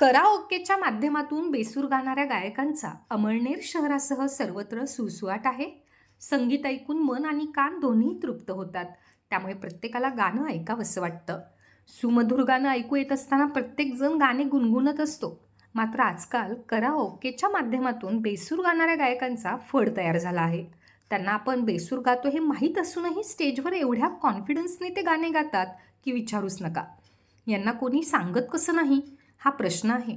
कराओकेच्या माध्यमातून बेसूर गाणाऱ्या गायकांचा अमळनेर शहरासह सर्वत्र सुसुवाट आहे. संगीत ऐकून मन आणि कान दोन्ही तृप्त होतात. त्यामुळे प्रत्येकाला गाणं ऐकावंसं वाटतं. सुमधुर गाणं ऐकू येत असताना प्रत्येकजण गाणे गुणगुणत असतो. मात्र आजकाल कराओकेच्या माध्यमातून बेसूर गाणाऱ्या गायकांचा फड तयार झाला आहे. त्यांना आपण बेसूर गातो हे माहीत असूनही स्टेजवर एवढ्या कॉन्फिडन्सने ते गाणे गातात की विचारूच नका. यांना कोणी सांगत कसं नाही? हा प्रश्न आहे.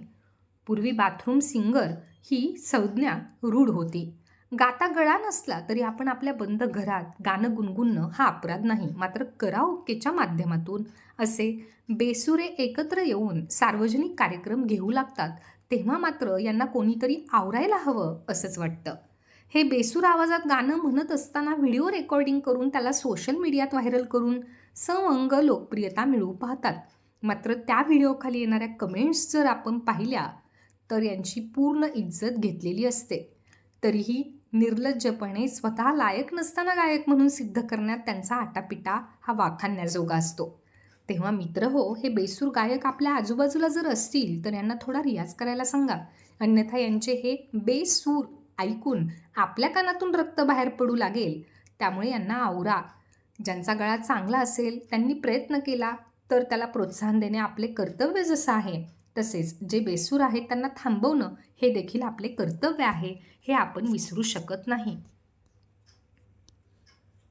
पूर्वी बाथरूम सिंगर ही संज्ञा रूढ होती. गाता गळा नसला तरी आपण आपल्या बंद घरात गाणं गुणगुणणं हा अपराध नाही मात्र कराओकेच्या माध्यमातून असे बेसुरे एकत्र येऊन सार्वजनिक कार्यक्रम घेऊ लागतात तेव्हा मात्र यांना कोणीतरी आवरायला हवं असंच वाटतं. हे बेसूर आवाजात गाणं म्हणत असताना व्हिडिओ रेकॉर्डिंग करून त्याला सोशल मीडियात व्हायरल करून संअंग लोकप्रियता मिळवू पाहतात. मात्र त्या व्हिडिओखाली येणाऱ्या कमेंट्स जर आपण पाहिल्या तर यांची पूर्ण इज्जत घेतलेली असते. तरीही निर्लज्जपणे स्वतः लायक नसताना गायक म्हणून सिद्ध करण्यात त्यांचा आटापिटा हा वाखाणण्याजोगा असतो. तेव्हा मित्र हो हे बेसूर गायक आपल्या आजूबाजूला जर असतील तर यांना थोडा रियाज करायला सांगा. अन्यथा यांचे हे बेसूर ऐकून आपल्या कानातून रक्त बाहेर पडू लागेल. त्यामुळे यांना आवरा. ज्यांचा गळा चांगला असेल त्यांनी प्रयत्न केला तर त्याला प्रोत्साहन देणे आपले कर्तव्य जसं आहे तसेच जे बेसूर आहेत त्यांना थांबवणं हे देखील आपले कर्तव्य आहे हे आपण विसरू शकत नाही.